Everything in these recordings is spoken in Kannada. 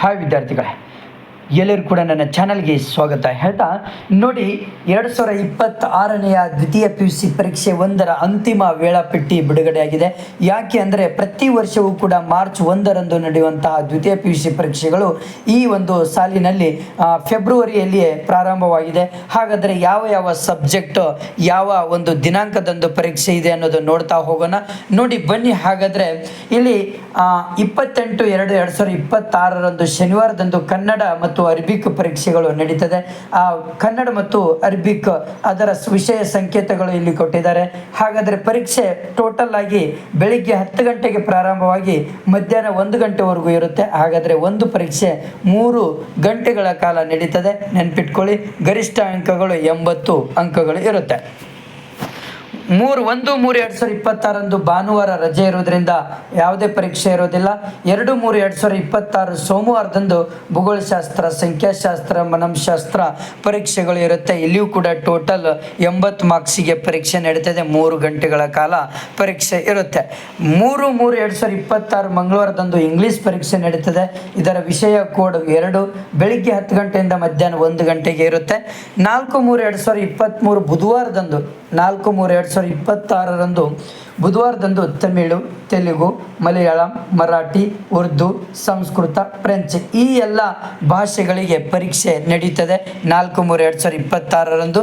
हा विद्यार्थी काय? ಎಲ್ಲರೂ ಕೂಡ ನನ್ನ ಚಾನಲ್ಗೆ ಸ್ವಾಗತ. ಹೇಳ್ತಾ, ನೋಡಿ, ಎರಡು ಸಾವಿರ ಇಪ್ಪತ್ತಾರನೆಯ ದ್ವಿತೀಯ ಪಿ ಯು ಸಿ ಪರೀಕ್ಷೆ ಒಂದರ ಅಂತಿಮ ವೇಳಾಪಟ್ಟಿ ಬಿಡುಗಡೆಯಾಗಿದೆ. ಯಾಕೆ ಅಂದರೆ ಪ್ರತಿ ವರ್ಷವೂ ಕೂಡ ಮಾರ್ಚ್ ಒಂದರಂದು ನಡೆಯುವಂತಹ ದ್ವಿತೀಯ ಪಿ ಯು ಸಿ ಪರೀಕ್ಷೆಗಳು ಈ ಒಂದು ಸಾಲಿನಲ್ಲಿ ಫೆಬ್ರವರಿಯಲ್ಲಿಯೇ ಪ್ರಾರಂಭವಾಗಿದೆ. ಹಾಗಾದರೆ ಯಾವ ಯಾವ ಸಬ್ಜೆಕ್ಟ್, ಯಾವ ಒಂದು ದಿನಾಂಕದಂದು ಪರೀಕ್ಷೆ ಇದೆ ಅನ್ನೋದು ನೋಡ್ತಾ ಹೋಗೋಣ. ನೋಡಿ, ಬನ್ನಿ, ಹಾಗಾದರೆ ಇಲ್ಲಿ ಇಪ್ಪತ್ತೆಂಟು ಎರಡು ಎರಡು ಸಾವಿರದ ಇಪ್ಪತ್ತಾರರಂದು ಶನಿವಾರದಂದು ಕನ್ನಡ ಮತ್ತು ಅರಬಿಕ್ ಪರೀಕ್ಷೆಗಳು ನಡೀತದೆ. ಆ, ಕನ್ನಡ ಮತ್ತು ಅರಬಿಕ್ ಅದರ ವಿಷಯ ಸಂಕೇತಗಳು ಇಲ್ಲಿ ಕೊಟ್ಟಿದ್ದಾರೆ. ಹಾಗಾದರೆ ಪರೀಕ್ಷೆ ಟೋಟಲ್ ಆಗಿ ಬೆಳಿಗ್ಗೆ ಹತ್ತು ಗಂಟೆಗೆ ಪ್ರಾರಂಭವಾಗಿ ಮಧ್ಯಾಹ್ನ ಒಂದು ಗಂಟೆವರೆಗೂ ಇರುತ್ತೆ. ಹಾಗಾದರೆ ಒಂದು ಪರೀಕ್ಷೆ ಮೂರು ಗಂಟೆಗಳ ಕಾಲ ನಡೀತದೆ. ನೆನ್ಪಿಟ್ಕೊಳ್ಳಿ, ಗರಿಷ್ಠ ಅಂಕಗಳು ಎಂಬತ್ತು ಅಂಕಗಳು ಇರುತ್ತೆ. ಮೂರು ಒಂದು, ಮೂರು ಎರಡು ಸಾವಿರದ ಇಪ್ಪತ್ತಾರಂದು ಭಾನುವಾರ ರಜೆ ಇರೋದ್ರಿಂದ ಯಾವುದೇ ಪರೀಕ್ಷೆ ಇರೋದಿಲ್ಲ ಎರಡು, ಮೂರು, ಎರಡು ಸಾವಿರದ ಇಪ್ಪತ್ತಾರು ಸೋಮವಾರದಂದು ಭೂಗೋಳಶಾಸ್ತ್ರ, ಸಂಖ್ಯಾಶಾಸ್ತ್ರ, ಮನಂಶಾಸ್ತ್ರ ಪರೀಕ್ಷೆಗಳು ಇರುತ್ತೆ. ಇಲ್ಲಿಯೂ ಕೂಡ ಟೋಟಲ್ ಎಂಬತ್ತು ಮಾರ್ಕ್ಸಿಗೆ ಪರೀಕ್ಷೆ ನಡೀತದೆ. ಮೂರು ಗಂಟೆಗಳ ಕಾಲ ಪರೀಕ್ಷೆ ಇರುತ್ತೆ. ಮೂರು ಮೂರು, ಎರಡು ಸಾವಿರದ ಇಪ್ಪತ್ತಾರು ಮಂಗಳವಾರದಂದು ಇಂಗ್ಲೀಷ್ ಪರೀಕ್ಷೆ ನಡೀತದೆ. ಇದರ ವಿಷಯ ಕೋಡ್ ಎರಡು. ಬೆಳಿಗ್ಗೆ ಹತ್ತು ಗಂಟೆಯಿಂದ ಮಧ್ಯಾಹ್ನ ಒಂದು ಗಂಟೆಗೆ ಇರುತ್ತೆ. ನಾಲ್ಕು, ಮೂರು, ಎರಡು ಸಾವಿರದ ಇಪ್ಪತ್ತ್ಮೂರು ಬುಧವಾರದಂದು ನಾಲ್ಕು ಮೂರು ಎರಡು ಸಾವಿರದ ಇಪ್ಪತ್ತಾರರಂದು ಬುಧವಾರದಂದು ತಮಿಳು, ತೆಲುಗು, ಮಲಯಾಳಂ, ಮರಾಠಿ, ಉರ್ದು, ಸಂಸ್ಕೃತ, ಫ್ರೆಂಚ್ ಈ ಎಲ್ಲ ಭಾಷೆಗಳಿಗೆ ಪರೀಕ್ಷೆ ನಡೀತದೆ. ನಾಲ್ಕು ಮೂರು ಎರಡು ಸಾವಿರದ ಇಪ್ಪತ್ತಾರರಂದು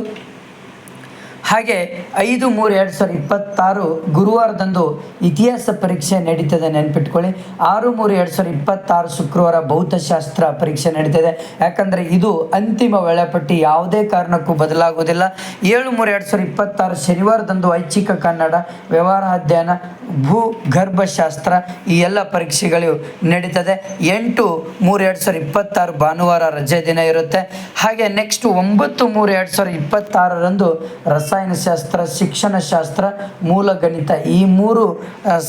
ಹಾಗೆ ಐದು ಮೂರು ಎರಡು ಸಾವಿರದ ಇಪ್ಪತ್ತಾರು ಗುರುವಾರದಂದು ಇತಿಹಾಸ ಪರೀಕ್ಷೆ ನಡೀತದೆ ನೆನ್ಪಿಟ್ಕೊಳ್ಳಿ. ಆರು ಮೂರು ಎರಡು ಸಾವಿರದ ಇಪ್ಪತ್ತಾರು ಶುಕ್ರವಾರ ಭೌತಶಾಸ್ತ್ರ ಪರೀಕ್ಷೆ ನಡೀತದೆ. ಯಾಕಂದರೆ ಇದು ಅಂತಿಮ ವೇಳಾಪಟ್ಟಿ, ಯಾವುದೇ ಕಾರಣಕ್ಕೂ ಬದಲಾಗುವುದಿಲ್ಲ. ಏಳು ಮೂರು ಎರಡು ಸಾವಿರದ ಇಪ್ಪತ್ತಾರು ಶನಿವಾರದಂದು ಐಚ್ಛಿಕ ಕನ್ನಡ, ವ್ಯವಹಾರ ಅಧ್ಯಯನ ಭೂ ಗರ್ಭಶಾಸ್ತ್ರ ಈ ಎಲ್ಲ ಪರೀಕ್ಷೆಗಳು ನಡೀತದೆ. ಎಂಟು ಮೂರು ಎರಡು ಸಾವಿರದ ಇಪ್ಪತ್ತಾರು ಭಾನುವಾರ ರಜೆ ದಿನ ಇರುತ್ತೆ. ಹಾಗೆ ನೆಕ್ಸ್ಟ್ ಒಂಬತ್ತು ಮೂರು ಎರಡು ಸಾವಿರದ ಇಪ್ಪತ್ತಾರರಂದು ರಸಾಯನಶಾಸ್ತ್ರ ಶಿಕ್ಷಣಶಾಸ್ತ್ರ ಮೂಲ ಗಣಿತ ಈ ಮೂರು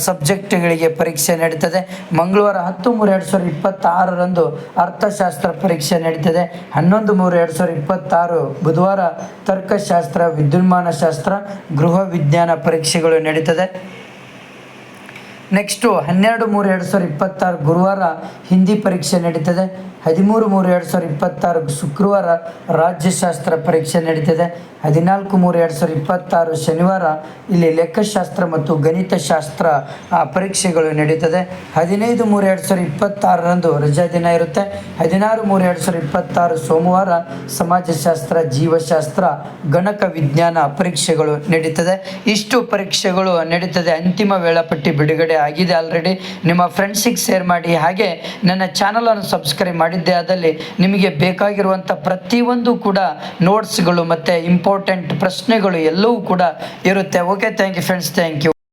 ಸಬ್ಜೆಕ್ಟ್ಗಳಿಗೆ ಪರೀಕ್ಷೆ ನಡೀತದೆ. ಮಂಗಳವಾರ ಹತ್ತು ಮೂರು ಎರಡು ಸಾವಿರದ ಇಪ್ಪತ್ತಾರರಂದು ಅರ್ಥಶಾಸ್ತ್ರ ಪರೀಕ್ಷೆ ನಡೀತದೆ. ಹನ್ನೊಂದು ಮೂರು ಎರಡು ಸಾವಿರದ ಇಪ್ಪತ್ತಾರು ಬುಧವಾರ ತರ್ಕಶಾಸ್ತ್ರ ವಿದ್ಯುನ್ಮಾನ ಶಾಸ್ತ್ರ ಗೃಹ ವಿಜ್ಞಾನ ಪರೀಕ್ಷೆಗಳು ನಡೀತದೆ. ನೆಕ್ಸ್ಟು ಹನ್ನೆರಡು ಮೂರು ಎರಡು ಸಾವಿರದ ಇಪ್ಪತ್ತಾರು ಗುರುವಾರ ಹಿಂದಿ ಪರೀಕ್ಷೆ ನಡೀತದೆ. ಹದಿಮೂರು ಮೂರು ಎರಡು ಸಾವಿರದ ಇಪ್ಪತ್ತಾರು ಶುಕ್ರವಾರ ರಾಜ್ಯಶಾಸ್ತ್ರ ಪರೀಕ್ಷೆ ನಡೀತದೆ. ಹದಿನಾಲ್ಕು ಮೂರು ಎರಡು ಸಾವಿರದ ಇಪ್ಪತ್ತಾರು ಶನಿವಾರ ಇಲ್ಲಿ ಲೆಕ್ಕಶಾಸ್ತ್ರ ಮತ್ತು ಗಣಿತಶಾಸ್ತ್ರ ಪರೀಕ್ಷೆಗಳು ನಡೀತದೆ. ಹದಿನೈದು ಮೂರು ಎರಡು ಸಾವಿರದ ಇಪ್ಪತ್ತಾರರಂದು ರಜಾ ದಿನ ಇರುತ್ತೆ. ಹದಿನಾರು ಮೂರು ಎರಡು ಸಾವಿರದ ಇಪ್ಪತ್ತಾರು ಸೋಮವಾರ ಸಮಾಜಶಾಸ್ತ್ರ, ಜೀವಶಾಸ್ತ್ರ, ಗಣಕ ವಿಜ್ಞಾನ ಪರೀಕ್ಷೆಗಳು ನಡೀತದೆ. ಇಷ್ಟು ಪರೀಕ್ಷೆಗಳು ನಡೀತದೆ. ಅಂತಿಮ ವೇಳಾಪಟ್ಟಿ ಬಿಡುಗಡೆ ಆಗಿದೆ ಆಲ್ರೆಡಿ ನಿಮ್ಮ ಫ್ರೆಂಡ್ಸಿಗೆ ಶೇರ್ ಮಾಡಿ, ಹಾಗೆ ನನ್ನ ಚಾನಲನ್ನು ಸಬ್ಸ್ಕ್ರೈಬ್ ಮಾಡಿದ್ದೆ ಆದಲ್ಲಿ ನಿಮಗೆ ಬೇಕಾಗಿರುವಂಥ ಪ್ರತಿಯೊಂದು ಕೂಡ ನೋಟ್ಸ್ಗಳು ಮತ್ತು ಇಂಪಾರ್ಟೆಂಟ್ ಪ್ರಶ್ನೆಗಳು ಎಲ್ಲವೂ ಕೂಡ ಇರುತ್ತೆ. Okay thank you friends thank you